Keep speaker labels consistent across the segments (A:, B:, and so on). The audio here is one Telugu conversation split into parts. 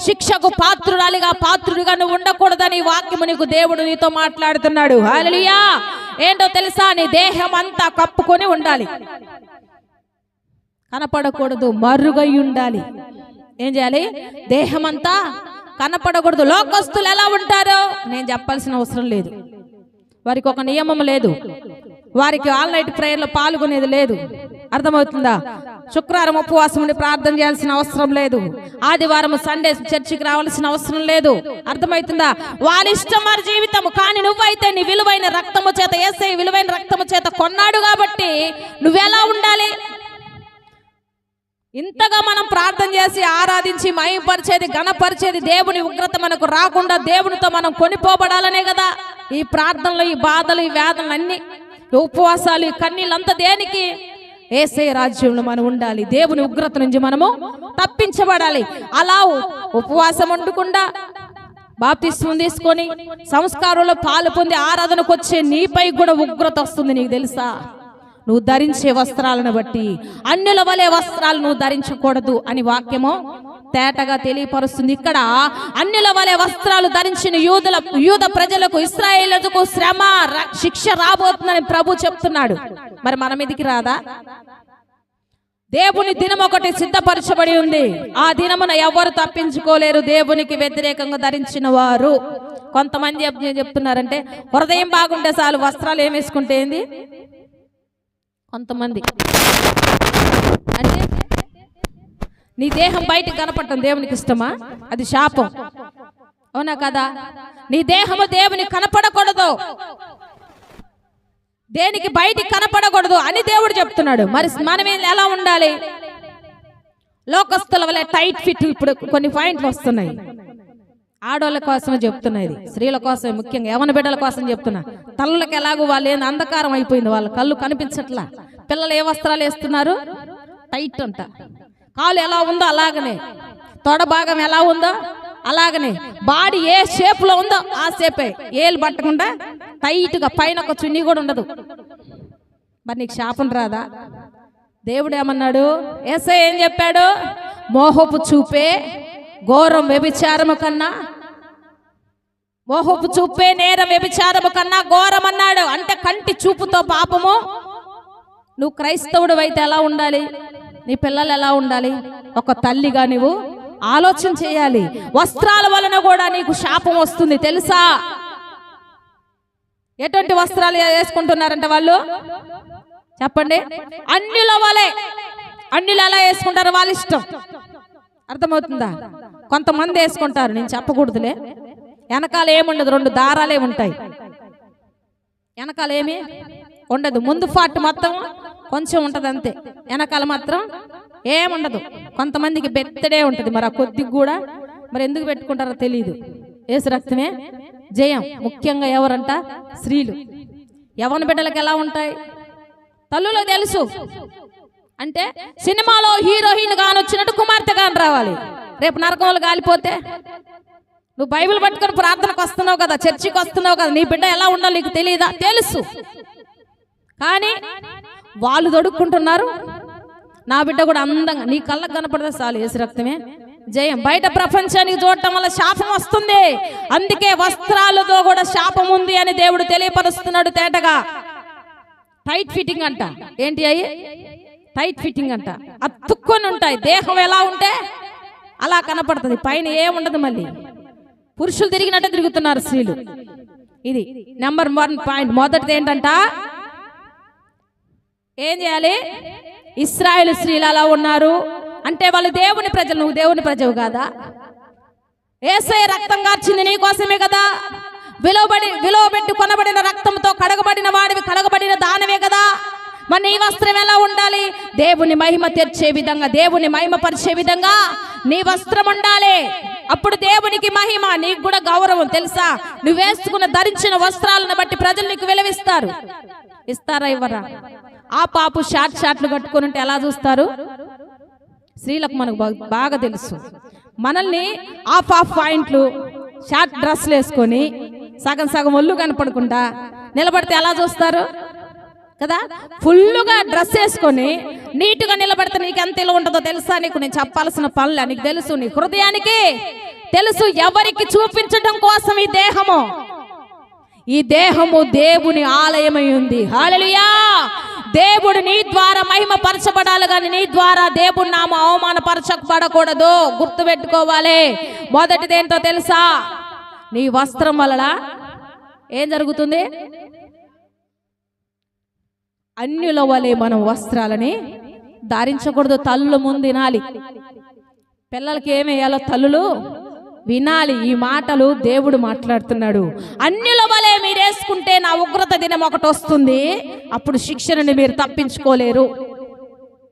A: శిక్షకు పాత్రురాలిగా పాత్రుడిగా నువ్వు ఉండకూడదని వాక్యము నీకు దేవుడు నీతో మాట్లాడుతున్నాడు. హల్లెలూయా! ఏంటో తెలుసా? నీ దేహం అంతా కప్పుకొని ఉండాలి. కనపడకూడదు మరుగై ఉండాలి. ఏం చేయాలి? దేహం అంతా కనపడకూడదు. లోకస్తులు ఎలా ఉంటారో? నేను చెప్పాల్సిన అవసరం లేదు. వారికి ఒక నియమం లేదు. వారికి ఆల్ నైట్ ప్రేయర్లో పాల్గొనేది లేదు. అర్థమవుతుందా? శుక్రవారం ఉపవాసం ఉండి ప్రార్థన చేయాల్సిన అవసరం లేదు. ఆదివారం సండే చర్చికి రావాల్సిన అవసరం లేదు. అర్థమవుతుందా? వారి ఇష్టం వారి జీవితం కానీ నువ్వైతే నీ విలువైన రక్తము చేత ఏసై విలువైన రక్తము చేత కొన్నాడు కాబట్టి నువ్వెలా ఉండాలి? ఇంతగా మనం ప్రార్థన చేసి ఆరాధించి మయంపరిచేది గణపరిచేది దేవుని ఉగ్రత మనకు రాకుండా దేవునితో మనం కొనిపోబడాలనే కదా? ఈ ప్రార్థనలు ఈ బాధలు ఈ వేదనలు అన్నీ ఉపవాసాలు ఈ కన్నీళ్ళంతా దేనికి? ఏసే రాజ్యంలో మనం ఉండాలి. దేవుని ఉగ్రత నుంచి మనము తప్పించబడాలి. అలా ఉపవాసం ఉండకుండా బాప్తిస్మం తీసుకొని సంస్కారంలో పాలు పొంది ఆరాధనకు వచ్చే నీపై కూడా ఉగ్రత వస్తుంది నీకు తెలుసా? నువ్వు ధరించే వస్త్రాలను బట్టి అన్యుల వలె వస్త్రాలు నువ్వు ధరించకూడదు అని వాక్యము తేటగా తెలియపరుస్తుంది. ఇక్కడ అన్యుల వలె వస్త్రాలు ధరించిన యూదుల యూద ప్రజలకు ఇస్రాయేళ్ళకు శ్రమ శిక్ష రాబోతుందని ప్రభు చెప్తున్నాడు. మరి మన మీదికి రాదా? దేవుని దినం ఒకటి సిద్ధపరచబడి ఉంది. ఆ దినమున ఎవరు తప్పించుకోలేరు. దేవునికి వ్యతిరేకంగా ధరించిన వారు. కొంతమంది చెప్తున్నారంటే హృదయం బాగుంటే చాలు వస్త్రాలు ఏం ఏంది? కొంతమంది. అంటే నీ దేహం బయటికి కనపడటం దేవునికి ఇష్టమా? అది శాపం. అవునా కదా? నీ దేహము దేవుని కనపడకూడదు. దేనికి బయటికి కనపడకూడదు అని దేవుడు చెప్తున్నాడు. మరి మనమే ఎలా ఉండాలి? లోకస్తుల వల్ల టైట్ ఫిట్ ఇప్పుడు కొన్ని పాయింట్లు వస్తున్నాయి. ఆడవాళ్ళ కోసమే చెప్తున్నా ఇది. స్త్రీల కోసమే ముఖ్యంగా. యవన బిడ్డల కోసం చెప్తున్నా. తల్లులకు ఎలాగో వాళ్ళు ఏంది? అంధకారం అయిపోయింది. వాళ్ళ కళ్ళు కనిపించట్లా. పిల్లలు ఏ వస్త్రాలు వేస్తున్నారు? టైట్ అంట. కాలు ఎలా ఉందో అలాగనే. తొడ భాగం ఎలా ఉందో అలాగనే. బాడీ ఏ షేప్లో ఉందో ఆ షేపే. ఏలు పట్టకుండా టైట్గా పైన ఒక చున్నీ కూడా ఉండదు. మరి నీకు శాపం రాదా? దేవుడు ఏమన్నాడు? ఏసై ఏం చెప్పాడు? మోహపు చూపే ఘోరం వ్యభిచారము కన్నా మోహపు చూపే నేరం వ్యభిచారము కన్నా ఘోరం అన్నాడు. అంటే కంటి చూపుతో పాపము. నువ్వు క్రైస్తవుడు అయితే ఎలా ఉండాలి? నీ పిల్లలు ఎలా ఉండాలి? ఒక తల్లిగా నువ్వు ఆలోచన చేయాలి. వస్త్రాల వలన కూడా నీకు శాపం వస్తుంది తెలుసా? ఎటువంటి వస్త్రాలు వేసుకుంటున్నారంట వాళ్ళు? చెప్పండి. అన్నిల వలె. అన్నిలు ఎలా వేసుకుంటారు? వాళ్ళ ఇష్టం. అర్థమవుతుందా? కొంతమంది వేసుకుంటారు నేను చెప్పకూడదులే. వెనకాల ఏముండదు రెండు దారాలే ఉంటాయి. వెనకాల ఏమి ఉండదు. ముందు పార్ట్ మొత్తం కొంచెం ఉంటుంది అంతే వెనకాల మాత్రం ఏముండదు. కొంతమందికి బెత్తడే ఉంటుంది. మరి ఆ కొద్దిగా కూడా మరి ఎందుకు పెట్టుకుంటారో తెలియదు ఏసు రక్తమే జయం. ముఖ్యంగా ఎవరంట? స్త్రీలు. యవన బిడ్డలకు ఎలా ఉంటాయి? తల్లులో తెలుసు. అంటే సినిమాలో హీరోయిన్ గాని వచ్చినట్టు కుమార్తె గాని రావాలి. రేపు నరకంలో కాలిపోతే నువ్వు బైబిల్ పట్టుకొని ప్రార్థనకు వస్తున్నావు కదా చర్చికి వస్తున్నావు కదా నీ బిడ్డ ఎలా ఉండాలో నీకు తెలియదా తెలుసు. కానీ వాళ్ళు దొడుక్కుంటున్నారు. నా బిడ్డ కూడా అందంగా నీ కళ్ళకు కనపడదా చాలు ఏసు రక్తమే. జయం. బయట ప్రపంచానికి చూడటం వల్ల శాపం వస్తుంది. అందుకే వస్త్రాలతో కూడా శాపం ఉంది అని దేవుడు తెలియపరుస్తున్నాడు తేటగా. టైట్ ఫిట్టింగ్ అంట. ఏంటి అయ్యి? టైట్ ఫిట్టింగ్ అంట. అతుక్కొని ఉంటాయి. దేహం ఎలా ఉంటే అలా కనపడుతుంది. పైన ఏముండదు మళ్ళీ. పురుషులు తిరిగినట్టే తిరుగుతున్నారు స్త్రీలు. ఇది నెంబర్ వన్ పాయింట్. మొదటిది ఏంటంట? ఏం చేయాలి? ఇస్రాయేల్ స్త్రీలు అలా ఉన్నారు. అంటే వాళ్ళు దేవుని ప్రజలు నువ్వు దేవుని ప్రజవు కాదా? ఏసై రక్తం కార్చింది నీ కోసమే కదా. విలువబడి విలువబెట్టి కొనబడిన రక్తంతో కడగబడిన వాడివి కడగబడిన దానమే కదా. మరి నీ వస్త్రం ఎలా ఉండాలి? దేవుని మహిమ తెరిచే విధంగా దేవుని మహిమ పరిచే విధంగా నీ వస్త్రం ఉండాలి. అప్పుడు దేవునికి మహిమ నీకు కూడా గౌరవం తెలుసా? నువ్వు వేసుకున్న ధరించిన వస్త్రాలను బట్టి ప్రజలు నీకు విలువిస్తారు. ఇస్తారా ఇవ్వరా? ఆ పాపు షార్ట్ షార్ట్లు కట్టుకుని ఉంటే ఎలా చూస్తారు? స్త్రీలకు మనకు బాగా తెలుసు. మనల్ని ఆఫ్ ఆఫ్ పాయింట్లు షార్ట్ డ్రెస్లు వేసుకొని సగం సగం ఒళ్ళు కనపడకుండా నిలబడితే ఎలా చూస్తారు? కదా? ఫుల్లుగా డ్రెస్ వేసుకొని నీట్గా నిలబడితే నీకు ఎంత ఇలా ఉంటుందో తెలుసా? నీకు నేను చెప్పాల్సిన పనులు నీకు తెలుసు. నీ హృదయానికి తెలుసు ఎవరికి చూపించడం కోసం ఈ దేహము. ఈ దేహము దేవుని ఆలయమై ఉంది. హాలలుయా దేవుడు నీ ద్వారా మహిమ పరచబడాలి కానీ నీ ద్వారా దేవుడు నామ అవమానపరచబడకూడదు. గుర్తుపెట్టుకోవాలి. మొదటిదేంటో తెలుసా? నీ వస్త్రం వలన ఏం జరుగుతుంది? అన్యుల వలె మనం వస్త్రాలని ధరించకూడదు. తల్లు ముందు తినాలి పిల్లలకి ఏం వేయాలో తల్లులు? వినాలి. ఈ మాటలు దేవుడు మాట్లాడుతున్నాడు. అన్యుల వలె మీరేసుకుంటే నా ఉగ్రత దినం ఒకటి వస్తుంది. అప్పుడు శిక్షణని మీరు తప్పించుకోలేరు.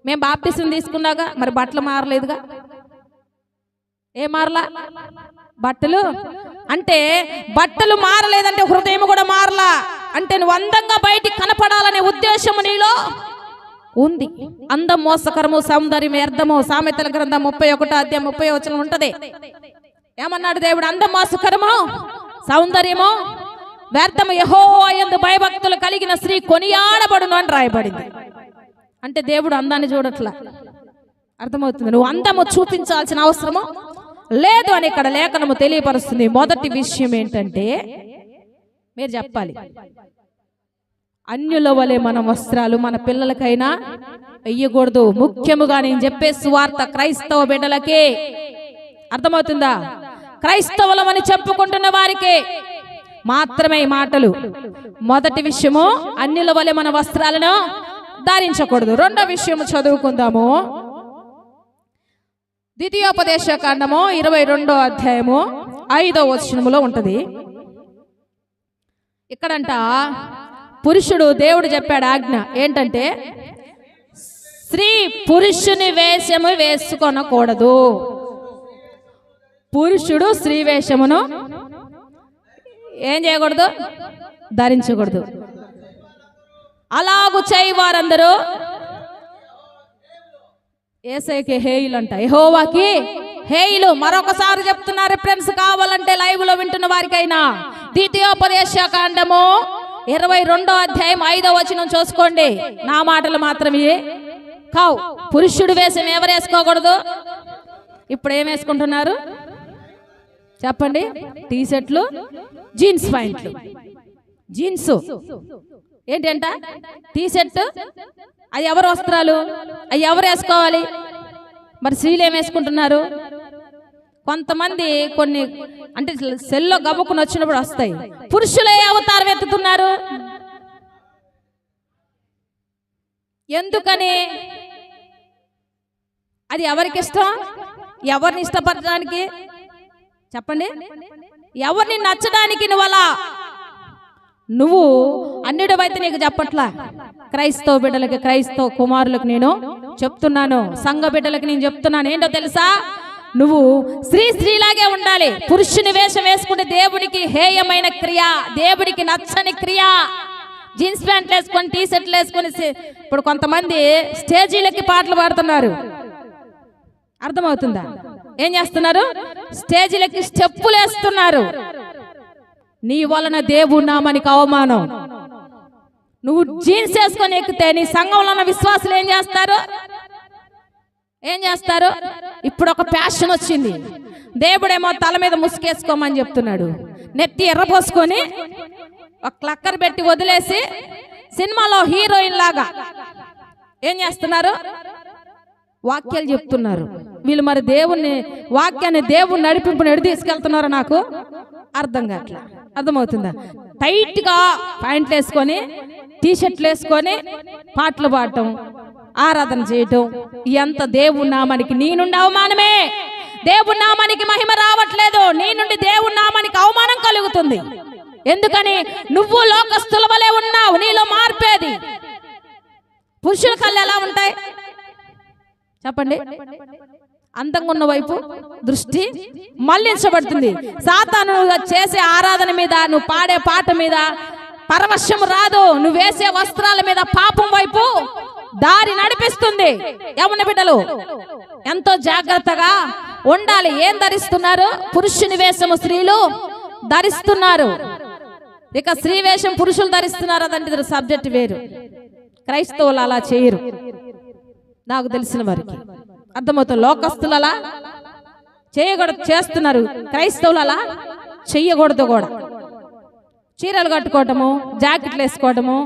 A: మేము బాప్టిసం తీసుకున్నాగా మరి బట్టలు మారలేదుగా? ఏ మారలా? బట్టలు? అంటే బట్టలు మారలేదంటే హృదయం కూడా మారలా. అంటే నువ్వు అందంగా బయటికి కనపడాలనే ఉద్దేశం నీలో ఉంది. అందం మోసకరము సౌందర్యం వ్యర్థము సామెతల గ్రంథం ముప్పై ఒకటో అధ్యాయం ముప్పై వచనం ఉంటది. ఏమన్నాడు దేవుడు? అందం మోసకరము సౌందర్యము? వ్యర్థము యహో అయ్యందు భయభక్తులు కలిగిన స్త్రీ కొనియాడబడును అని రాయబడింది. అంటే దేవుడు అందాన్ని చూడట్లా. అర్థమవుతుంది? నువ్వు అందము చూపించాల్సిన అవసరము? లేదు అని ఇక్కడ లేఖనము తెలియపరుస్తుంది. మొదటి విషయం ఏంటంటే మీరు చెప్పాలి. అన్యుల వలె మన వస్త్రాలు మన పిల్లలకైనా వెయ్యకూడదు. ముఖ్యముగా నేను చెప్పే సువార్త క్రైస్తవ బిడ్డలకే. అర్థమవుతుందా? క్రైస్తవులమని చెప్పుకుంటున్న వారికే మాత్రమే మాటలు. మొదటి విషయము అన్నిల వలె మన వస్త్రాలను ధరించకూడదు. రెండో విషయము చదువుకుందాము. ద్వితీయోపదేశ కాండము ఇరవై రెండో అధ్యాయము ఐదో వచనములో ఉంటుంది. ఇక్కడంట పురుషుడు దేవుడు చెప్పాడు ఆజ్ఞ ఏంటంటే స్త్రీ పురుషుని వేషము వేసుకొనకూడదు. పురుషుడు స్త్రీ వేషమును ఏం చేయకూడదు? ధరించకూడదు. అలాగు చేయి వారందరూ. ఏసైకి హేయులు అంట ఎహోవాకి హేయులు. మరొకసారి చెప్తున్నా రిఫరెన్స్ కావాలంటే లైవ్లో వింటున్న వారికైనా. ద్వితీయోపదేశ కాండము ఇరవై రెండో అధ్యాయం ఐదో వచనం చూసుకోండి. నా మాటలు మాత్రమే కావు. పురుషుడు వేషం ఎవరు వేసుకోకూడదు? ఇప్పుడు ఏం వేసుకుంటున్నారు? చెప్పండి? టీ షర్ట్లు జీన్స్ ప్యాంట్లు. జీన్స్. ఏంటంట? T shirt? అది ఎవరు వస్త్రాలు? అవి ఎవరు వేసుకోవాలి? మరి స్త్రీలు ఏం వేసుకుంటున్నారు? కొంతమంది కొన్ని అంటే సెల్లో గబుకుని వచ్చినప్పుడు వస్తాయి. పురుషులే అవతారం ఎత్తుతున్నారు. ఎందుకని? అది ఎవరికి ఇష్టం? ఎవరిని ఇష్టపడడానికి చెప్పండి. ఎవరిని నచ్చడానికి నువ్వు అలా? నువ్వు అన్నిడవైతే నీకు చెప్పట్లా? క్రైస్తవ బిడ్డలకి క్రైస్తవ కుమారులకు నేను చెప్తున్నాను. సంఘ బిడ్డలకి నేను చెప్తున్నాను. ఏంటో తెలుసా? నువ్వు స్త్రీ స్త్రీలాగే ఉండాలి. పురుషుని వేషం వేసుకుంటే దేవుడికి హేయమైన క్రియ దేవుడికి నచ్చని క్రియ. జీన్స్ ప్యాంట్లు వేసుకొని టీ షర్ట్లు వేసుకొని ఇప్పుడు కొంతమంది స్టేజీలకి పాటలు పాడుతున్నారు. అర్థమవుతుందా? ఏం చేస్తున్నారు? స్టేజీలకి స్టెప్పులు వేస్తున్నారు. నీ వలన దేవుడు నామానికి అవమానం. నువ్వు జీన్స్ వేసుకొని ఎక్కితే నీ సంఘంలో ఉన్న విశ్వాసులు ఏం చేస్తారు? ఏం చేస్తారు? ఇప్పుడు ఒక ప్యాషన్ వచ్చింది. దేవుడేమో తల మీద ముసుకేసుకోమని చెప్తున్నాడు. నెత్తి ఎర్రపోసుకొని ఒక క్లక్కర్ పెట్టి వదిలేసి సినిమాలో హీరోయిన్ లాగా ఏం చేస్తున్నారు? వాక్యాలు చెప్తున్నారు. వీళ్ళు మరి దేవుణ్ణి వాక్యాన్ని దేవుని నడిపింపుని ఎడు తీసుకెళ్తున్నారో నాకు అర్థం కావట్లా. అర్థమవుతుందా? టైట్గా ప్యాంట్లు వేసుకొని టీ షర్ట్లు వేసుకొని పాటలు పాడటం ఆరాధన చేయటం ఎంత దేవుని నామానికి నీ నుండి అవమానమే. దేవుని నామానికి మహిమ రావట్లేదు. నీ నుండి దేవుని నామానికి అవమానం కలుగుతుంది. ఎందుకని? నువ్వు లోకస్తుల వలె ఉన్నావు. నీలో మార్పేది పురుషుల కళ్ళు ఎలా ఉంటాయి? చెప్పండి. అందంగా ఉన్న వైపు దృష్టి మళ్ళించబడుతుంది. సాతాను చేసే ఆరాధన మీద నువ్వు పాడే పాట మీద పరవశం రాదు. నువ్వు వేసే వస్త్రాల మీద పాపం వైపు దారి నడిపిస్తుంది. ఏమన్న బిడ్డలు? ఎంతో జాగ్రత్తగా ఉండాలి. ఏం ధరిస్తున్నారు? పురుషుని వేషము స్త్రీలు ధరిస్తున్నారు. ఇక స్త్రీ వేషం పురుషులు ధరిస్తున్నారు. అదంటే సబ్జెక్ట్ వేరు. క్రైస్తవులు అలా చేయరు. నాకు తెలిసిన వారికి. అర్థమవుతుంది. లోకస్తులు అలా చేయకూడదు చేస్తున్నారు. క్రైస్తవులు అలా చెయ్యకూడదు కూడా. చీరలు కట్టుకోవటము జాకెట్లు వేసుకోవటము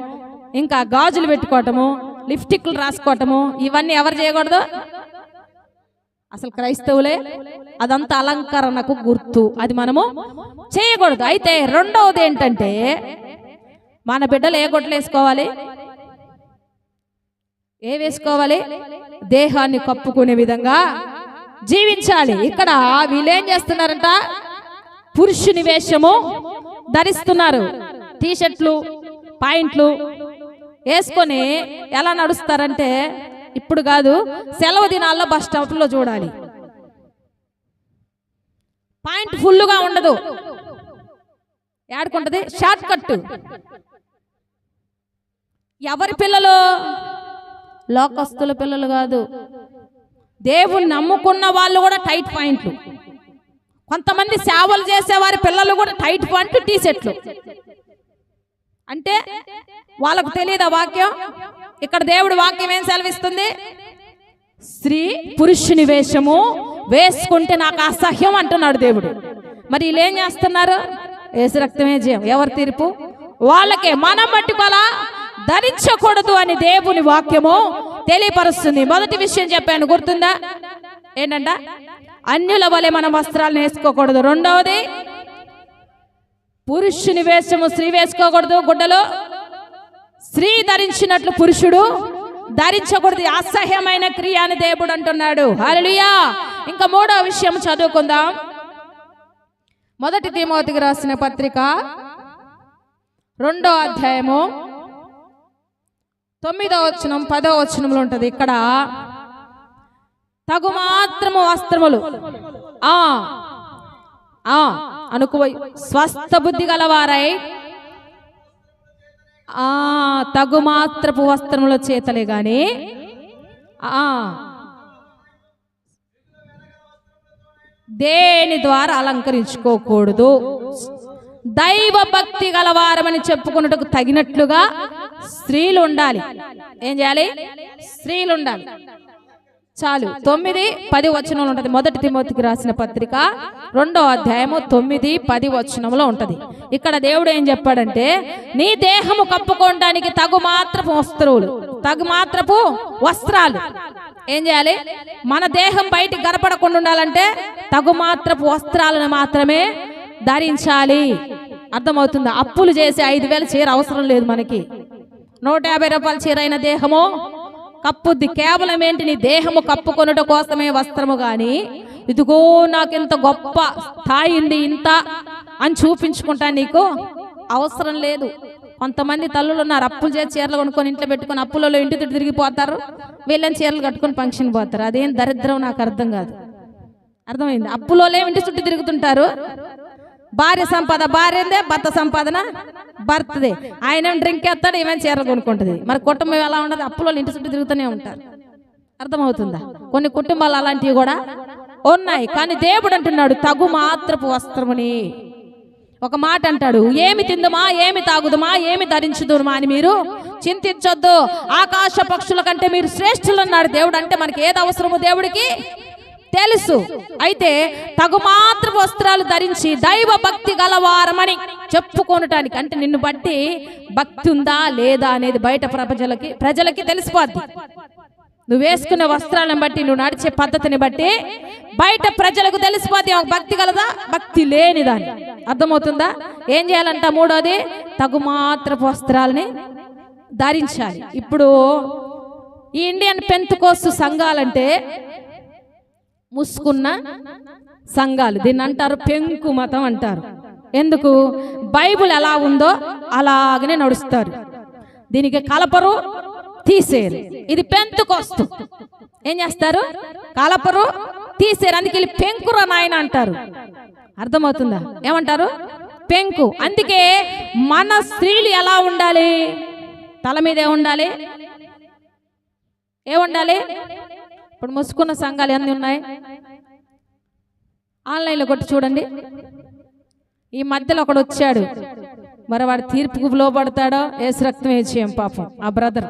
A: ఇంకా గాజులు పెట్టుకోవటము లిప్స్టిక్లు రాసుకోవటము ఇవన్నీ ఎవరు చేయకూడదు? అసలు క్రైస్తవులే. అదంతా అలంకరణకు గుర్తు. అది మనము చేయకూడదు. అయితే రెండవది ఏంటంటే మన బిడ్డలు ఏ గుడ్డలు వేసుకోవాలి? ఏ వేసుకోవాలి? దేహాన్ని కప్పుకునే విధంగా జీవించాలి. ఇక్కడ వీళ్ళేం చేస్తున్నారంట? పురుషుని వేషము ధరిస్తున్నారు. టీషర్ట్లు పాయింట్లు వేసుకొని ఎలా నడుస్తారంటే ఇప్పుడు కాదు సెలవు దినాల్లో బస్ స్టాప్లో చూడాలి. పాయింట్ ఫుల్గా ఉండదు. ఏడుకుంటది? షార్ట్ కట్ ఎవరి పిల్లలు? లోకస్తుల పిల్లలు కాదు. దేవుణ్ణి నమ్ముకున్న వాళ్ళు కూడా టైట్ పాయింట్లు. కొంతమంది సేవలు చేసేవారి పిల్లలు కూడా టైట్ పాయింట్ టీ షర్ట్లు. అంటే వాళ్ళకు తెలియదా వాక్యం? ఇక్కడ దేవుడు వాక్యం ఏం సెలవిస్తుంది? స్త్రీ పురుషుని వేషము వేసుకుంటే నాకు అసహ్యం అంటున్నాడు దేవుడు. మరి వీళ్ళు ఏం చేస్తున్నారు? ఏసు రక్తమే జయం. ఎవరి తీర్పు? వాళ్ళకే. మనం పట్టుకోలా ధరించకూడదు అని దేవుని వాక్యము తెలియపరుస్తుంది. మొదటి విషయం చెప్పాను గుర్తుందా? ఏంటంట? అన్యుల వలె మనం వస్త్రాలను వేసుకోకూడదు. రెండవది పురుషుని వేషము స్త్రీ వేసుకోకూడదు. గుడ్డలో స్త్రీ ధరించినట్లు పురుషుడు ధరించకూడదు. అసహ్యమైన క్రియ అని దేవుడు అంటున్నాడు. హల్లెలూయా! ఇంకా మూడో విషయం చదువుకుందాం. మొదటి తిమోతికి రాసిన పత్రిక రెండో అధ్యాయము తొమ్మిదో వచనం పదో వచనంలో ఉంటది. ఇక్కడ తగు మాత్రము వస్త్రములు ఆ ఆ అనుకువ స్వస్థ బుద్ధి గలవారై ఆ తగు మాత్రపు వస్త్రముల చేతలే గాని ఆ దేని ద్వారా అలంకరించుకోకూడదు. దైవ భక్తి గలవారమని చెప్పుకున్నట్టుకు తగినట్లుగా స్త్రీలు ఉండాలి. ఏం చేయాలి? స్త్రీలు ఉండాలి. చాలు. తొమ్మిది పది వచనంలో ఉంటది. మొదటి తిమోతికి రాసిన పత్రిక రెండో అధ్యాయము తొమ్మిది పది వచనంలో ఉంటది. ఇక్కడ దేవుడు ఏం చెప్పాడంటే నీ దేహము కప్పుకోవడానికి తగు మాత్రపు వస్త్రువులు తగు మాత్రపు వస్త్రాలు. ఏం చేయాలి? మన దేహం బయటికి గడపడకుండా ఉండాలంటే తగు మాత్రపు వస్త్రాలను మాత్రమే ధరించాలి. అర్థమవుతుందా? అప్పులు చేసి ఐదు వేల చీర అవసరం లేదు మనకి. నూట యాభై రూపాయల చీర అయిన దేహము కప్పుద్ది. కేవలం ఏంటి? నీ దేహము కప్పుకొనుట కోసమే వస్త్రము గాని ఇదిగో నాకింత గొప్ప స్థాయి ఉంది ఇంత అని చూపించుకుంటా నీకు అవసరం లేదు. కొంతమంది తల్లులు ఉన్నారు అప్పులు చేసి చీరలు కొనుక్కొని ఇంట్లో పెట్టుకొని అప్పులలో ఇంటి తిరిగిపోతారు. వీళ్ళని చీరలు కట్టుకొని ఫంక్షన్ పోతారు. అదేం దరిద్రం నాకు అర్థం కాదు. అర్థమైంది? అప్పులోలే ఇంటి చుట్టూ తిరుగుతుంటారు? భార్య సంపాద భార్యదే భర్త సంపాదన భర్తదే. ఆయన డ్రింక్ వేస్తాడు ఏమైనా చీరలు కొనుక్కుంటుంది. మరి కుటుంబం ఎలా ఉండదు? అప్పులో ఇంటి చుట్టూ తిరుగుతూనే ఉంటారు. అర్థమవుతుందా? కొన్ని కుటుంబాలు అలాంటివి కూడా ఉన్నాయి. కానీ దేవుడు అంటున్నాడు తగు మాత్రపు వస్త్రముని. ఒక మాట అంటాడు ఏమి తిందుమా? ఏమి తాగుదుమా? ఏమి ధరించుదుమా అని మీరు చింతించొద్దు. ఆకాశ పక్షుల కంటే మీరు శ్రేష్ఠులు అన్నాడు దేవుడు. అంటే మనకి ఏది అవసరమో దేవుడికి తెలుసు. అయితే తగు మాత్ర వస్త్రాలు ధరించి దైవ భక్తి గలవారమని చెప్పుకొనటానికి అంటే నిన్ను బట్టి భక్తి ఉందా లేదా అనేది బయట ప్రజలకి ప్రజలకి తెలిసిపోద్ది. నువ్వు వేసుకునే వస్త్రాలను బట్టి నువ్వు నడిచే పద్ధతిని బట్టి బయట ప్రజలకు తెలిసిపోద్ది భక్తి గలదా? భక్తి లేనిదాన్ని అర్థమవుతుందా? ఏం చేయాలంట మూడోది? తగుమాత్ర వస్త్రాలని ధరించాలి. ఇప్పుడు ఈ ఇండియన్ పెంత్ కోసు సంఘాలంటే ముసుకున్న సంఘాలు. దీన్ని అంటారు పెంకు మతం అంటారు. ఎందుకు? బైబిల్ ఎలా ఉందో అలాగనే నడుస్తారు. దీనికి కలపరు తీసేరు. ఇది పెంతుకొస్తు. ఏం చేస్తారు? కలపరు తీసేరు. అందుకే వీళ్ళు పెంకుర నాయన అంటారు. అర్థమవుతుందా? ఏమంటారు? పెంకు. అందుకే మన స్త్రీలు ఎలా ఉండాలి? తల మీద ఉండాలి ఏ ఉండాలి ఇప్పుడు ముసుకున్న సంఘాలు ఎన్ని ఉన్నాయి? ఆన్లైన్లో కొట్టి చూడండి. ఈ మధ్యలో ఒకడు వచ్చాడు. మరి వాడు తీర్పుకు లోపడతాడో ఏసు రక్తం వేచేయం పాపం. ఆ బ్రదర్.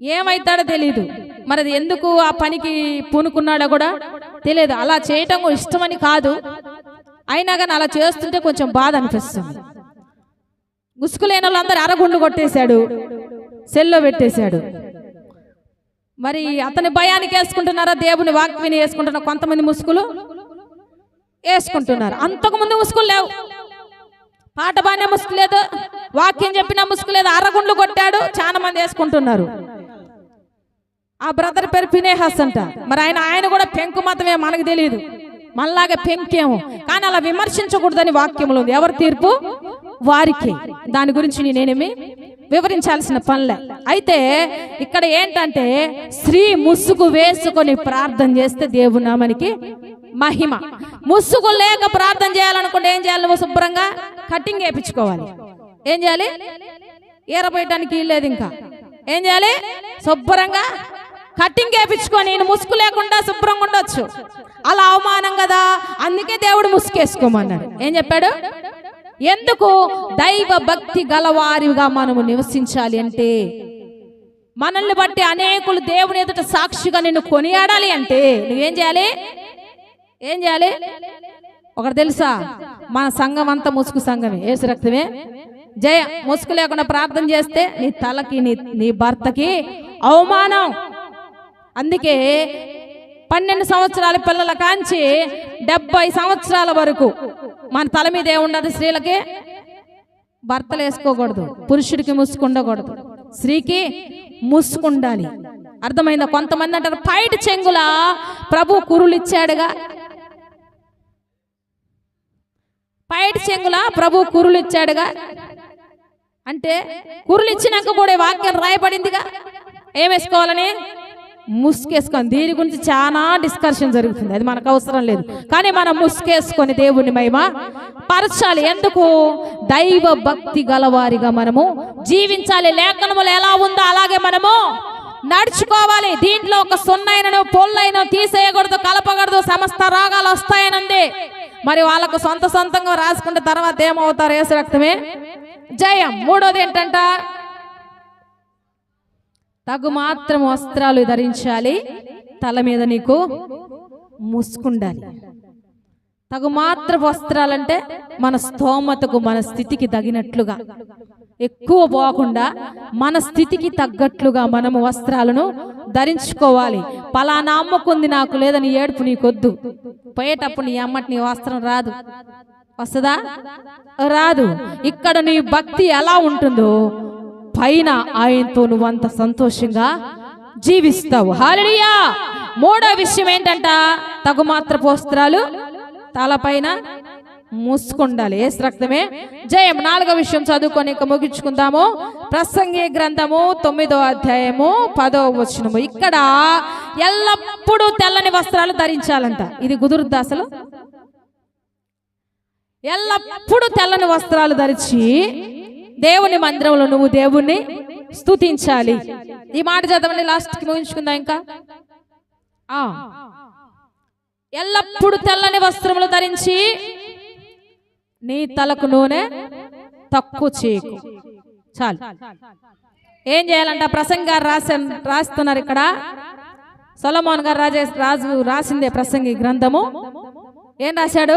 A: ఏమైతాడో తెలియదు మరి అది ఎందుకు ఆ పనికి పూనుకున్నాడో కూడా తెలియదు అలా చేయటం ఇష్టమని కాదు. అయినా కానీ అలా చేస్తుంటే కొంచెం బాధ అనిపిస్తుంది. ముసుగులేని వాళ్ళందరూ అరగుండు కొట్టేశాడు. సెల్లో పెట్టేశాడు. మరి అతని భయానికి వేసుకుంటున్నారా? దేవుని వాక్యని వేసుకుంటున్న కొంతమంది ముసుగులు వేసుకుంటున్నారు. అంతకుముందు ముసుగులు లేవు. పాట బాగానే ముసుగు లేదు. వాక్యం చెప్పిన ముసుగు లేదు. అరగుండ్లు కొట్టాడు. చాలా మంది వేసుకుంటున్నారు. ఆ బ్రదర్ పేరు పినేహస్ అంట. మరి ఆయన ఆయన కూడా పెంకు మతమే మనకు తెలియదు మనలాగా పెంకేమో. కానీ అలా విమర్శించకూడదని వాక్యములు ఉంది. ఎవరి తీర్పు? వారికి. దాని గురించి నేనేమి వివరించాల్సిన పనులే. అయితే ఇక్కడ ఏంటంటే స్త్రీ ముసుగు వేసుకొని ప్రార్థన చేస్తే దేవుని నామానికి మహిమ. ముసుగు లేక ప్రార్థన చేయాలనుకుంటే ఏం చేయాలి నువ్వు శుభ్రంగా? కటింగ్ వేయించుకోవాలి. ఏం చేయాలి? ఈరపోయటానికి లేదు ఇంకా. ఏం చేయాలి? శుభ్రంగా కటింగ్ వేయించుకొని నేను ముసుగు లేకుండా శుభ్రంగా ఉండొచ్చు. అలా అవమానం కదా. అందుకే దేవుడు ముసుకేసుకోమన్నాడు ఏం చెప్పాడు? ఎందుకు దైవ భక్తి గలవారిగా మనము నివసించాలి అంటే? మనల్ని బట్టి అనేకులు దేవుని ఎదుట సాక్షిగా నిన్ను కొనియాడాలి అంటే నువ్వేం చేయాలి? ఏం చేయాలి? ఒకటి తెలుసా? మన సంఘం అంతా ముసుగు సంఘమే. ఏసు రక్తమే? జయ ముసుగు లేకుండా ప్రార్థన చేస్తే నీ తలకి నీ నీ భర్తకి అవమానం. అందుకే పన్నెండు సంవత్సరాల పిల్లల కాంచి డెబ్బై సంవత్సరాల వరకు మన తల మీద ఏముండదు స్త్రీలకి? భర్తలు వేసుకోకూడదు పురుషుడికి ముసుకుండకూడదు స్త్రీకి ముసుకుండాలి. అర్థమైందా? కొంతమంది అంటారు పైటి చెంగుల ప్రభు కురులు ఇచ్చాడుగా పైటి చెంగుల ప్రభు కురులు ఇచ్చాడుగా అంటే కురులు ఇచ్చినాక కూడా వాక్యం రాయబడిందిగా? ఏమేసుకోవాలని ముసుకేసుకొని దీని గురించి చాలా డిస్కషన్ జరుగుతుంది. అది మనకు అవసరం లేదు. కానీ మనం ముసుకేసుకొని దేవుని మహిమ పరచాలి. ఎందుకు? దైవ భక్తి గలవారిగా మనము జీవించాలి. లేఖనములు ఎలా ఉందో అలాగే మనము నడుచుకోవాలి. దీంట్లో ఒక సున్నైనను పొల్లైన తీసేయకూడదు కలపకూడదు సమస్త రాగాలు వస్తాయనంది మరి వాళ్ళకు సొంత సొంతంగా రాసుకుంటే తర్వాత ఏమవుతారు? ఏసు రక్తమే? జయం. మూడోది ఏంటంట? తగు మాత్రం వస్త్రాలు ధరించాలి. తల మీద నీకు ముసుకుండాలి. తగు మాత్ర వస్త్రాలంటే మన స్తోమతకు మన స్థితికి తగినట్లుగా. ఎక్కువ పోకుండా మన స్థితికి తగ్గట్లుగా మనము వస్త్రాలను ధరించుకోవాలి. పలానా అమ్మకుంది నాకు లేదని ఏడుపు నీకొద్దు. పోయేటప్పుడు నీ అమ్మటి నీ వస్త్రం రాదు. వస్తుందా? రాదు. ఇక్కడ నీ భక్తి ఎలా ఉంటుందో పైన ఆయనతో నువ్వు అంత సంతోషంగా జీవిస్తావు. హాలడియా మూడో విషయం ఏంటంట? తగుమాత్ర పోస్త్రాలు తలపైన మూసుకుండాలి. ఏ రక్తమే. జయం. నాలుగో విషయం చదువుకొని ఇక ముగించుకుందాము. ప్రసంగి గ్రంథము తొమ్మిదో అధ్యాయము పదో వచనము. ఇక్కడ ఎల్లప్పుడూ తెల్లని వస్త్రాలు ధరించాలంట. ఇది కుదురుద్దా అసలు? ఎల్లప్పుడూ తెల్లని వస్త్రాలు ధరించి దేవుని మందిరంలో నువ్వు దేవుణ్ణి స్తుతించాలి. ఈ మాట చదవండి లాస్ట్కి ముగించుకుందాం ఇంకా. ఎల్లప్పుడు ఎల్లప్పుడూ తెల్లని వస్త్రములు ధరించి నీ తలకు నూనె తక్కువ చేయకు. చాలు. ఏం చేయాలంట? ప్రసంగ గారు రాస రాస్తున్నారు ఇక్కడ. సొలమోన్ గారు రాజే రాజు రాసిందే ప్రసంగి గ్రంథము. ఏం రాశాడు?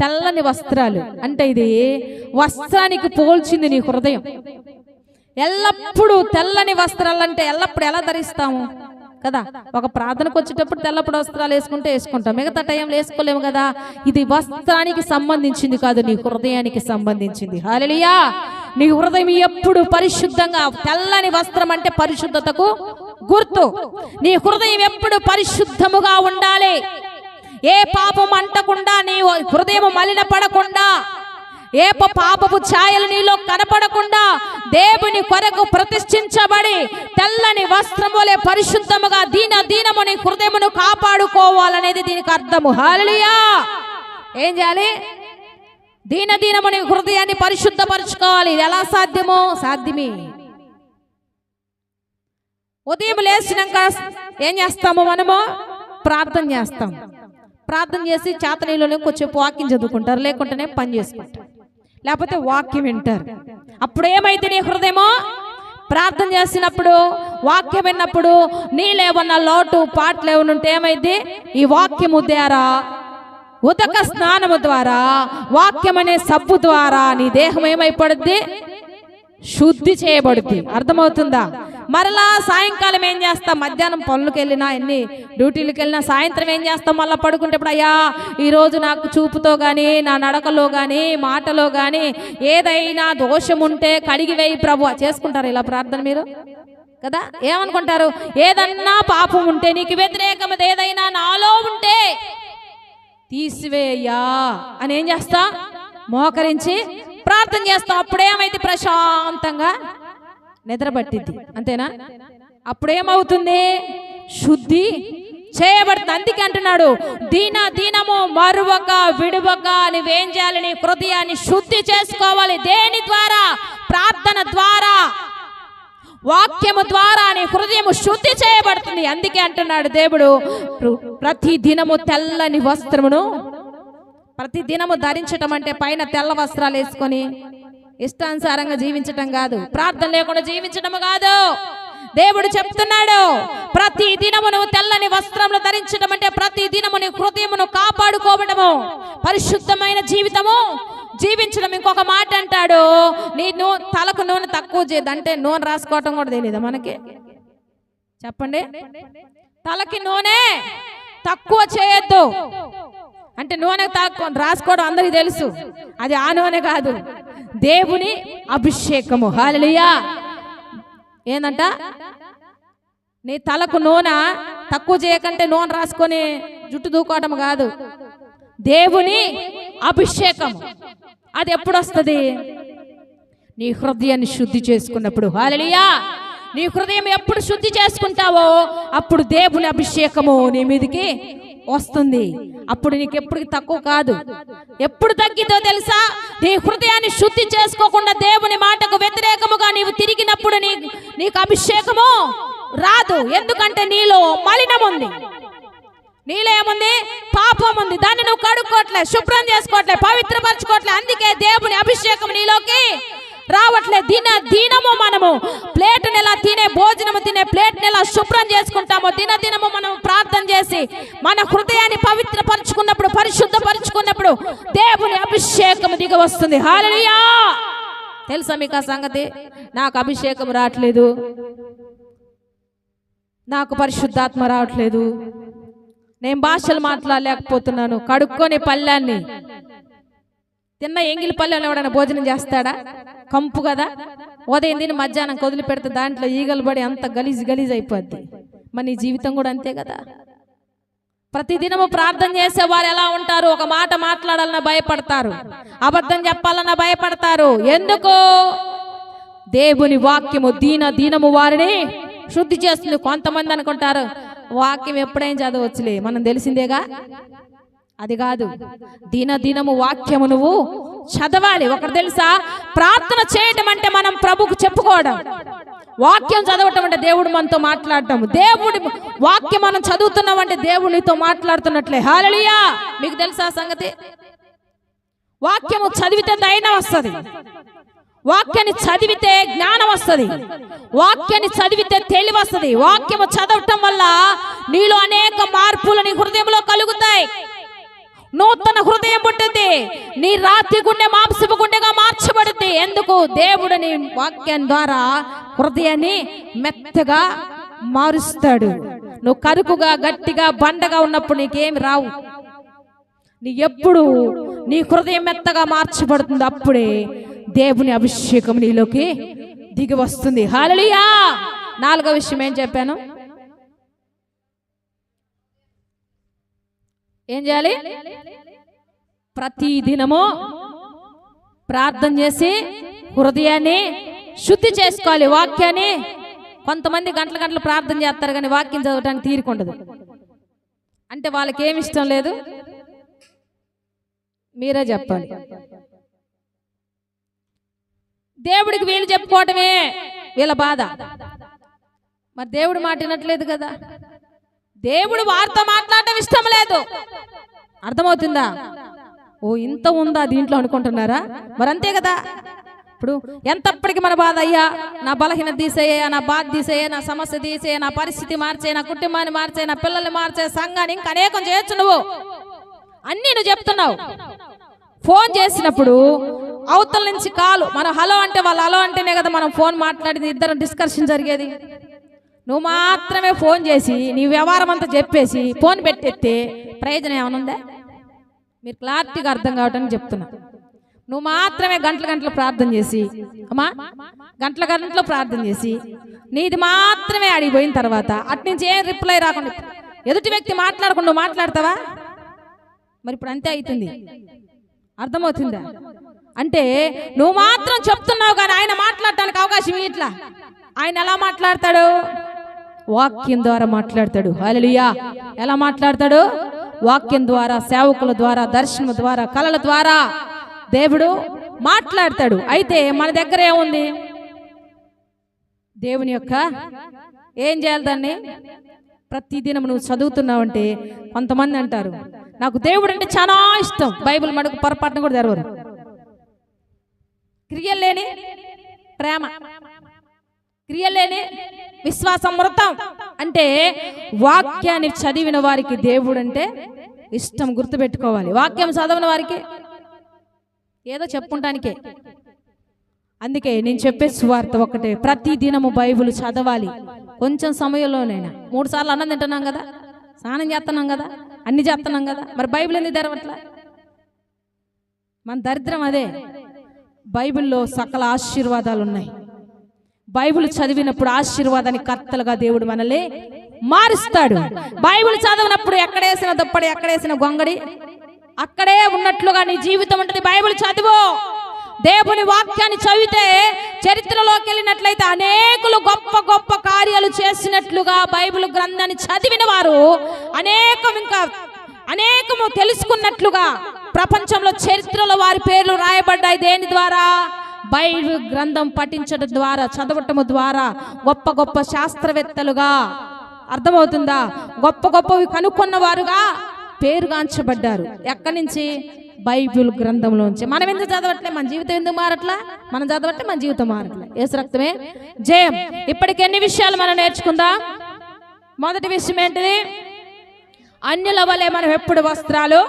A: తెల్లని వస్త్రాలు. అంటే ఇది వస్త్రానికి పోల్చింది నీ హృదయం. ఎల్లప్పుడూ తెల్లని వస్త్రాలు అంటే ఎల్లప్పుడు ఎలా ధరిస్తాము? కదా? ఒక ప్రార్థనకు వచ్చేటప్పుడు తెల్లప్పుడు వస్త్రాలు వేసుకుంటే వేసుకుంటాం. మిగతా టైంలో వేసుకోలేము కదా? ఇది వస్త్రానికి సంబంధించింది కాదు నీ హృదయానికి సంబంధించింది. హాలలియా నీ హృదయం ఎప్పుడు పరిశుద్ధంగా తెల్లని వస్త్రం అంటే పరిశుద్ధతకు గుర్తు. నీ హృదయం ఎప్పుడు పరిశుద్ధముగా ఉండాలి. ఏ పాపం అంటకుండా నీ హృదయం మలిన పడకుండా ఏ పాపపు ఛాయలు నీలో కనపడకుండా దేవుని కొరకు ప్రతిష్ఠించబడి తెల్లని వస్త్రములే పరిశుద్ధముగా దీన దీనము నీ హృదయమును కాపాడుకోవాలనేది దీనికి అర్థము. హాలియా ఏం చేయాలి? దీన దీనము నీ హృదయాన్ని పరిశుద్ధపరచుకోవాలి. ఇది ఎలా సాధ్యమో? సాధ్యమే. ఉదయం లేచినాక ఏం చేస్తాము మనము? ప్రార్థన చేస్తాము ప్రార్థన చేసి చేతనీలోనే కొంచెం వాకింగ్ చదువుకుంటారు లేకుంటేనే పని చేసుకుంటారు. లేకపోతే వాక్యం వింటారు. అప్పుడు ఏమైతే నీ హృదయమో? ప్రార్థన చేసినప్పుడు వాక్యం విన్నప్పుడు నీళ్ళేమన్నా లోటు పాటలు ఏమన్నా ఉంటే ఏమైంది? ఈ వాక్యము ద్వారా ఉదక స్నానము ద్వారా వాక్యం అనే సబ్బు ద్వారా నీ దేహం ఏమైపడుద్ది? శుద్ధి చేయబడుద్ది. అర్థమవుతుందా? మరలా సాయంకాలం ఏం చేస్తాం? మధ్యాహ్నం పనులకు వెళ్ళినా ఎన్ని డ్యూటీలకు వెళ్ళినా సాయంత్రం ఏం చేస్తాం? మళ్ళీ పడుకుంటేప్పుడు అయ్యా ఈరోజు నాకు చూపుతో కానీ నా నడకలో కానీ మాటలో కానీ ఏదైనా దోషం ఉంటే కడిగి వేయి ప్రభు. చేసుకుంటారు ఇలా ప్రార్థన మీరు? కదా? ఏమనుకుంటారు? ఏదన్నా పాపం ఉంటే నీకు వ్యతిరేకం ఏదైనా నాలో ఉంటే తీసివేయ్యా అని ఏం చేస్తా? మోకరించి ప్రార్థన చేస్తాం. అప్పుడేమైతే ప్రశాంతంగా నిద్ర పట్టిద్ది అంతేనా అప్పుడేమవుతుంది శుద్ధి చేయబడుతుంది. అందుకే అంటున్నాడు దీన దీనము మరువక విడువక నువ్వేం చేయాలి? నీ హృదయాన్ని శుద్ధి చేసుకోవాలి. దేని ద్వారా? ప్రార్థన ద్వారా. వాక్యము ద్వారా నీ హృదయము శుద్ధి చేయబడుతుంది. అందుకే అంటున్నాడు దేవుడు ప్రతి దినము తెల్లని వస్త్రమును ప్రతి దినము ధరించటం అంటే పైన తెల్ల వస్త్రాలు వేసుకొని ఇష్టానుసారంగా జీవించటం కాదు. ప్రార్థన లేకుండా జీవించటం కాదు. దేవుడు చెప్తున్నాడు ప్రతి దినము నువ్వు తెల్లని వస్త్రములు ధరించడం అంటే ప్రతి దినము నీ హృదయమును కాపాడుకోవడము పరిశుద్ధమైన జీవితము. జీవించడం ఇంకొక మాట అంటాడు నీ నూ తలకు నూనె తక్కువ చేయదు. అంటే నూనె రాసుకోవటం కూడా తెలియదు మనకి? చెప్పండి. తలకి నూనె తక్కువ చేయొద్దు. అంటే నూనె తక్కువ రాసుకోవడం అందరికీ తెలుసు. అది ఆ నూనె కాదు. దేవుని అభిషేకము. హాలలియా ఏందంట? నీ తలకు నూనె తక్కువ చేయకంటే నూనె రాసుకొని జుట్టు దూకోవటం కాదు. దేవుని అభిషేకం. అది ఎప్పుడు వస్తుంది నీ హృదయాన్ని శుద్ధి చేసుకున్నప్పుడు. హాలలియా నీ హృదయం ఎప్పుడు శుద్ధి చేసుకుంటావో అప్పుడు దేవుని అభిషేకము నీ మీదకి వస్తుంది. అప్పుడు నీకు ఎప్పుడు తక్కువ కాదు. ఎప్పుడు తగ్గితో తెలుసా? నీ హృదయాన్ని శుద్ధి చేసుకోకుండా దేవుని మాటకు వ్యతిరేకముగా నీవు తిరిగినప్పుడు నీ నీకు అభిషేకము రాదు. ఎందుకంటే నీలో మలినం ఉంది. నీలో ఏముంది? పాపం ఉంది. దాన్ని నువ్వు కడుక్కోవట్లే శుభ్రం చేసుకోవట్లే పవిత్రపరచుకోవట్లే అందుకే దేవుని అభిషేకం నీలోకి రావట్లే. దిన దినము మనము ప్లేట్ నెల తినే భోజనము తినే ప్లేట్ని ఎలా శుభ్రం చేసుకుంటామో. దిన దినము మనం ప్రార్థన చేసి మన హృదయాన్ని పవిత్రపరుచుకున్నప్పుడు పరిశుద్ధపరచుకున్నప్పుడు దేవుని అభిషేకం దిగ వస్తుంది. హాలలుయా తెలుసా మీకు ఆ సంగతి? నాకు అభిషేకం రావట్లేదు. నాకు పరిశుద్ధాత్మ రావట్లేదు. నేను భాషలు మాట్లాడలేకపోతున్నాను. కడుక్కొని పళ్ళాన్ని తిన్న ఎంగిలి పల్లెలు ఎవడైనా భోజనం చేస్తాడా? కంపు కదా? ఉదయం తిని మధ్యాహ్నం కదిలి పెడితే దాంట్లో ఈగలు పడి అంత గలీజ్ గలీజ్ అయిపోద్ది. మరి నీ జీవితం కూడా అంతే కదా? ప్రతిదినము ప్రార్థన చేసే వారు ఎలా ఉంటారు? ఒక మాట మాట్లాడాలన్నా భయపడతారు. అబద్ధం చెప్పాలన్నా భయపడతారు. ఎందుకు? దేవుని వాక్యము దీన దీనము వారిని శుద్ధి చేస్తుంది. కొంతమంది అనుకుంటారు వాక్యం ఎప్పుడైనా చదవచ్చులే. మనం తెలిసిందేగా? అది కాదు. దిన దినము వాక్యము నువ్వు చదవాలి. ఒకటి తెలుసా? ప్రార్థన చేయటం అంటే మనం ప్రభుకు చెప్పుకోవడం. వాక్యం చదవటం అంటే దేవుడు మనతో మాట్లాడటం దేవుడి వాక్యం మనం చదువుతున్నాం అంటే దేవుడితో మాట్లాడుతున్నట్లే. హాలలియా మీకు తెలుసా సంగతి? వాక్యము చదివితే దైనం వస్తుంది. వాక్యాన్ని చదివితే జ్ఞానం వస్తుంది. వాక్యాన్ని చదివితే తెలివి వస్తుంది. వాక్యము చదవటం వల్ల నీలో అనేక మార్పులు నీ హృదయంలో కలుగుతాయి. నూతన హృదయం పుట్టింది. నీ రాతి గుండె మాంసపు గుండెగా మార్చబడింది. ఎందుకు? దేవుడు నీ వాక్యం ద్వారా హృదయాన్ని మెత్తగా మారుస్తాడు. నువ్వు కరుకుగా గట్టిగా బండగా ఉన్నప్పుడు నీకేమి రావు. నీ ఎప్పుడు నీ హృదయం మెత్తగా మార్చబడుతుంది. అప్పుడే దేవుని అభిషేకం నీలోకి దిగి వస్తుంది. హాలలియా నాలుగో విషయం ఏం చెప్పాను? ఏం చేయాలి? ప్రతి దినము ప్రార్థన చేసి హృదయాన్ని శుద్ధి చేసుకోవాలి వాక్యాన్ని. కొంతమంది గంటల గంటలు ప్రార్థన చేస్తారు కానీ వాక్యం చదవడానికి తీరుకుండదు అంటే వాళ్ళకి ఏమి ఇష్టం లేదు? మీరే చెప్పాలి. దేవుడికి వీలు చెప్పుకోవటమే వీళ్ళ బాధ. మరి దేవుడు మాట వినట్లేదు కదా? దేవుడు వారితో మాట్లాడటం ఇష్టం లేదు. అర్థమవుతుందా? ఓ ఇంత ఉందా దీంట్లో అనుకుంటున్నారా? మరి అంతే కదా. ఇప్పుడు ఎంతప్పటికి మన బాధ అయ్యా? నా బలహీన తీసేయ నా బాధ తీసేయ నా సమస్య తీసేయ నా పరిస్థితి మార్చే నా కుటుంబాన్ని మార్చే నా పిల్లల్ని మార్చే సంఘాన్ని ఇంకా అనేకం చేయొచ్చు నువ్వు. అన్నీ నువ్వు చెప్తున్నావు. ఫోన్ చేసినప్పుడు అవతల నుంచి కాలు మనం హలో అంటే వాళ్ళు హలో అంటేనే కదా మనం ఫోన్ మాట్లాడింది ఇద్దరం డిస్కషన్ జరిగేది. నువ్వు మాత్రమే ఫోన్ చేసి నీ వ్యవహారం అంతా చెప్పేసి ఫోన్ పెట్టెత్తే ప్రయోజనం ఏమైనా ఉందా? మీరు క్లారిటీగా అర్థం కావటానికి చెప్తున్నా. నువ్వు మాత్రమే గంటల గంటలు ప్రార్థన చేసి అమ్మా గంటల గంటలు ప్రార్థన చేసి నీది మాత్రమే అడిగిపోయిన తర్వాత అట్నుంచి ఏం రిప్లై రాకుండా ఎదుటి వ్యక్తి మాట్లాడకుండా మాట్లాడతావా? మరి ఇప్పుడు అంతే అవుతుంది అర్థమవుతుందా? అంటే నువ్వు మాత్రం చెప్తున్నావు కానీ ఆయన మాట్లాడటానికి అవకాశం ఇట్లా ఆయన ఎలా మాట్లాడతాడు? వాక్యం ద్వారా మాట్లాడతాడు. హల్లెలూయా. ఎలా మాట్లాడతాడు? వాక్యం ద్వారా సేవకుల ద్వారా దర్శనం ద్వారా కళల ద్వారా దేవుడు మాట్లాడతాడు. అయితే మన దగ్గర ఏముంది? దేవుని యొక్క ఏం చేయాలి దాన్ని? ప్రతిదినం నువ్వు చదువుతున్నావంటే కొంతమంది అంటారు నాకు దేవుడు అంటే చాలా ఇష్టం. బైబిల్ మడుగు పొరపాటున కూడా తెరవరు. క్రియలు లేని ప్రేమ. క్రియలేనే విశ్వాసం మృతం అంటే వాక్యాన్ని చదివిన వారికి దేవుడు అంటే ఇష్టం గుర్తుపెట్టుకోవాలి. వాక్యం చదవని వారికి ఏదో చెప్పుకుంటానికే అందుకే నేను చెప్పే సువార్త ఒకటే. ప్రతి దినము బైబిల్ చదవాలి. కొంచెం సమయంలోనైనా. మూడు సార్లు అన్నం తింటున్నాం కదా? స్నానం చేస్తున్నాం కదా? అన్ని చేస్తున్నాం కదా? మరి బైబిల్ ఎందుకు తెరవట్లా? మన దరిద్రం అదే. బైబిల్లో సకల ఆశీర్వాదాలు ఉన్నాయి. బైబిల్ చదివినప్పుడు ఆశీర్వాదానికి కర్తలుగా దేవుడు మనల్ని మారుస్తాడు. బైబిల్ చదివినప్పుడు ఎక్కడేసిన దుప్పటి ఎక్కడేసిన గొంగడి అక్కడే ఉన్నట్లుగా నీ జీవితం ఉంటుంది. బైబిల్ చదువు. దేవుని వాక్యాన్ని చదివితే చరిత్రలోకి వెళ్ళినట్లయితే అనేకులు గొప్ప గొప్ప కార్యాలు చేసినట్లుగా బైబిల్ గ్రంథాన్ని చదివిన వారు అనేకం ఇంకా అనేకము తెలుసుకున్నట్లుగా ప్రపంచంలో చరిత్రలో వారి పేర్లు రాయబడ్డాయి. దేని ద్వారా? బైబిల్ గ్రంథం పఠించడం ద్వారా చదవటం ద్వారా గొప్ప గొప్ప శాస్త్రవేత్తలుగా అర్థమవుతుందా? గొప్ప గొప్పవి కనుక్కున్న వారుగా పేరుగాంచబడ్డారు. ఎక్కడి నుంచి? బైబిల్ గ్రంథంలోంచి. మనం ఎందుకు చదవట్లే? మన జీవితం ఎందుకు మారట్లా? మనం చదవట్లే మన జీవితం మారట్లే. ఏసు రక్తమే. జయం. ఇప్పటికి ఎన్ని విషయాలు మనం నేర్చుకుందాం? మొదటి విషయం ఏంటిది? అన్యుల వలె మనం ఎప్పుడు వస్త్రాలు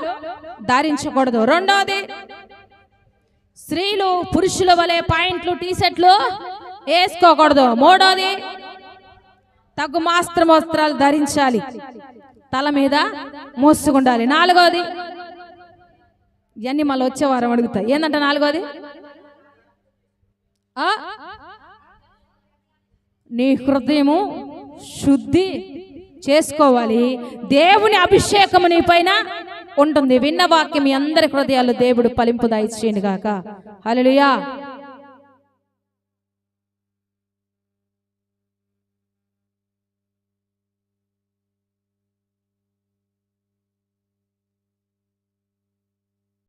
A: ధరించకూడదు. రెండవది స్త్రీలు పురుషుల వలె పాయింట్లు టీ షర్ట్లు వేసుకోకూడదు. మూడోది తగ్గు మాస్త్రం వస్త్రాలు ధరించాలి. తల మీద మోసుకుండాలి. నాలుగోది ఇవన్నీ మళ్ళీ వచ్చే వారం అడుగుతా. ఏంటంటే నాలుగోది? నీ హృదయము శుద్ధి చేసుకోవాలి. దేవుని అభిషేకము నీ పైన ఉంటుంది. విన్న వాక్యం మీ అందరి హృదయాలు దేవుడు పలింపు దాయిచ్చేయండి గాక. హల్లెలూయా.